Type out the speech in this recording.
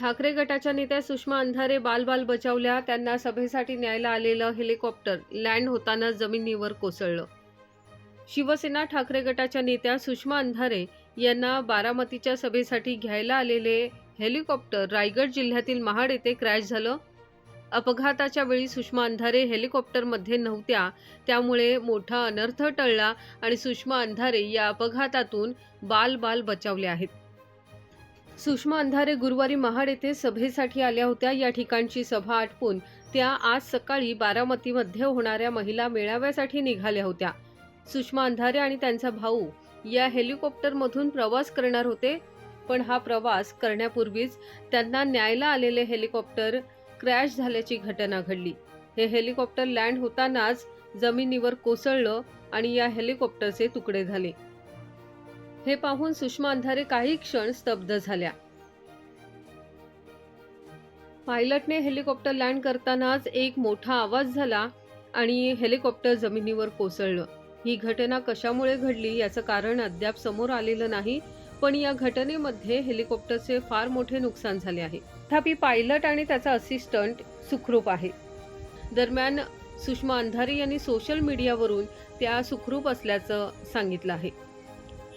ठाकरे गटाच्या नेत्या सुषमा अंधारे बालबाल बचावल्या. त्यांना सभेसाठी न्यायला आलेलं हेलिकॉप्टर लँड होताना जमिनीवर कोसळलं. शिवसेना ठाकरे गटाच्या नेत्या सुषमा अंधारे यांना बारामतीच्या सभेसाठी घ्यायला आलेले हेलिकॉप्टर रायगड जिल्ह्यातील महाड येथे क्रॅश झालं. अपघाताच्या वेळी सुषमा अंधारे हेलिकॉप्टरमध्ये नव्हत्या. त्यामुळे मोठा अनर्थ टळला आणि सुषमा अंधारे या अपघातातून बाल बाल बचावले आहेत. सुषमा अंधारे गुरुवारी महाड येथे सभेसाठी आल्या होत्या. या ठिकाणची सभा आटपून त्या आज सकाळी बारामतीमध्ये होणाऱ्या महिला मेळाव्यासाठी निघाल्या होत्या. सुषमा अंधारे आणि त्यांचा भाऊ या हेलिकॉप्टरमधून प्रवास करणार होते पण हा प्रवास करण्यापूर्वीच त्यांना न्यायला आलेले हेलिकॉप्टर क्रॅश झाल्याची घटना घडली. हे हेलिकॉप्टर लँड होतानाच जमिनीवर कोसळलं आणि या हेलिकॉप्टरचे तुकडे झाले. हे पाहून सुषमा अंधारे काही क्षण स्तब्ध झाल्या. पायलटने हेलिकॉप्टर लँड करतानाच एक मोठा आवाज झाला आणि हेलिकॉप्टर जमिनीवर कोसळलं. ही घटना कशामुळे घडली याचं कारण अद्याप समोर आलेलं नाही पण या घटनेमध्ये हेलिकॉप्टरचे फार मोठे नुकसान झाले आहे. तथापि पायलट आणि त्याचा असिस्टंट सुखरूप आहे. दरम्यान सुषमा अंधारे यांनी सोशल मीडियावरून त्या सुखरूप असल्याचं सांगितलं आहे.